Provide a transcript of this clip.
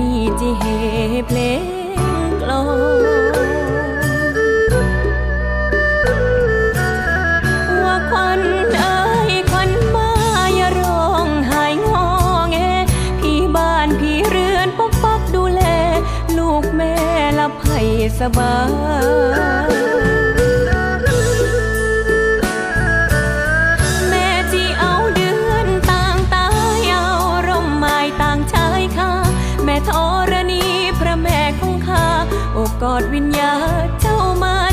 นี่จะเพลงกลอนว่าควันเอ้ยควันมาอย่าร้องไห้งอแงพี่บ้านพี่เรือนปกปักดูแล ลูกแม่ละไผ่สบาย กอดวิญญาเจ้ามา